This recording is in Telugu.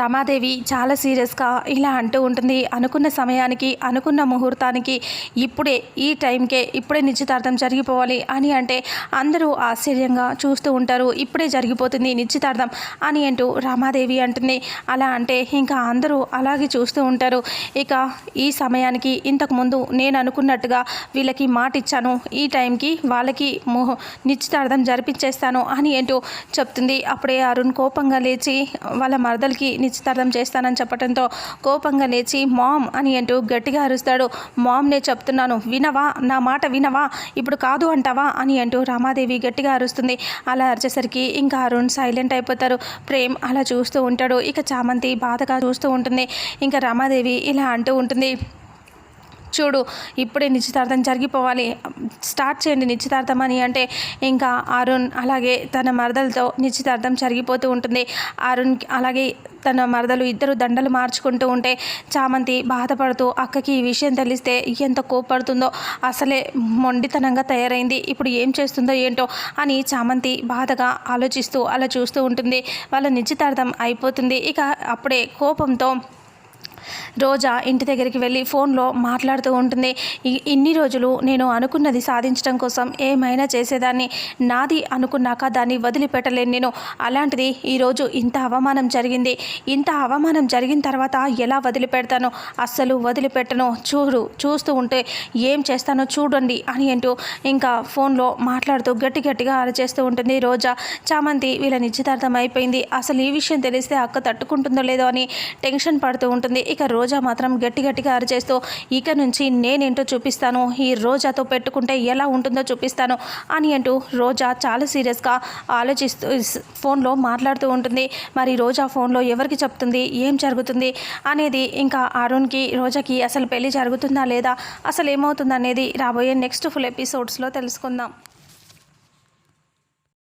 రమాదేవి చాలా సీరియస్గా ఇలా అంటూ ఉంటుంది. అనుకున్న సమయానికి అనుకున్న ముహూర్తానికి ఇప్పుడే ఈ టైంకే ఇప్పుడే నిశ్చితార్థం జరిగిపోవాలి అని అంటే అందరూ ఆశ్చర్యంగా చూస్తూ ఉంటారు. ఇప్పుడే జరిగిపోతుంది నిశ్చితార్థం అని అంటూ రమాదేవి అంటుంది. అలా అంటే ఇంకా అందరూ అలాగే చూస్తూ ఉంటారు. ఇక ఈ సమయానికి ఇంతకుముందు నేను అనుకున్నట్టుగా వీళ్ళకి మాట ఇచ్చాను. ఈ టైంకి వాళ్ళకి మొహ నిశ్చితార్థం జరిపించేస్తాను అని అంటూ చెప్తుంది. అప్పుడే అరుణ్ కోపంగా లేచి వాళ్ళ మరదలకి నిశ్చితార్థం చేస్తానని చెప్పడంతో కోపంగా లేచి మామ్ అని అంటూ గట్టిగా అరుస్తాడు. మామ్ నే చెప్తున్నాను. వినవా? నా మాట వినవా? ఇప్పుడు కాదు అంటావా? అని అంటూ రామాదేవి గట్టిగా అరుస్తుంది. అలా అరిచేసరికి ఇంకా అరుణ్ సైలెంట్ అయిపోతారు. ప్రేమ్ అలా చూస్తూ ఉంటాడు. ఇక చామంతి బాధగా చూస్తూ ఉంటుంది. ఇంకా రామాదేవి ఇలా అంటూ ఉంటుంది. చూడు ఇప్పుడే నిశ్చితార్థం జరిగిపోవాలి. స్టార్ట్ చేయండి నిశ్చితార్థం అని అంటే ఇంకా అరుణ్ అలాగే తన మరదలతో నిశ్చితార్థం జరిగిపోతూ ఉంటుంది. అరుణ్ అలాగే తన మరదలు ఇద్దరు దండలు మార్చుకుంటూ ఉంటే చామంతి బాధపడుతూ అక్కకి ఈ విషయం తెలిస్తే ఎంత కోపడుతుందో అసలే మొండితనంగా తయారైంది. ఇప్పుడు ఏం చేస్తుందో ఏంటో అని చామంతి బాధగా ఆలోచిస్తూ అలా చూస్తూ ఉంటుంది. వాళ్ళ నిశ్చితార్థం అయిపోతుంది. ఇక అప్పుడే కోపంతో రోజా ఇంటి దగ్గరికి వెళ్ళి ఫోన్లో మాట్లాడుతూ ఉంటుంది. ఇ- ఇన్ని రోజులు నేను అనుకున్నది సాధించడం కోసం ఏమైనా చేసేదాన్ని. నాది అనుకున్నాక దాన్ని వదిలిపెట్టలేను నేను. అలాంటిది ఈరోజు ఇంత అవమానం జరిగింది. ఇంత అవమానం జరిగిన తర్వాత ఎలా వదిలిపెడతానో అస్సలు వదిలిపెట్టను. చూడు చూస్తూ ఉంటే ఏం చేస్తానో చూడండి అని అంటూ ఇంకా ఫోన్లో మాట్లాడుతూ గట్టి గట్టిగా అరచేస్తూ ఉంటుంది రోజా. చామంతి వీళ్ళ నిశ్చితార్థం అయిపోయింది. అసలు ఈ విషయం తెలిస్తే అక్క తట్టుకుంటుందో లేదో అని టెన్షన్ పడుతూ ఉంటుంది. ఇక రోజా మాత్రం గట్టి గట్టిగా అరిచేస్తూ ఇక నుంచి నేనేంటో చూపిస్తాను ఈ రోజాతో పెట్టుకుంటే ఎలా ఉంటుందో చూపిస్తాను అని అంటూ రోజా చాలా సీరియస్గా ఆలోచిస్తూ ఫోన్లో మాట్లాడుతూ ఉంటుంది. మరి రోజా ఫోన్లో ఎవరికి చెప్తుంది? ఏం జరుగుతుంది? అనేది ఇంకా అరుణ్కి రోజాకి అసలు పెళ్ళి జరుగుతుందా లేదా అసలు ఏమవుతుందనేది రాబోయే నెక్స్ట్ ఫుల్ ఎపిసోడ్స్లో తెలుసుకుందాం.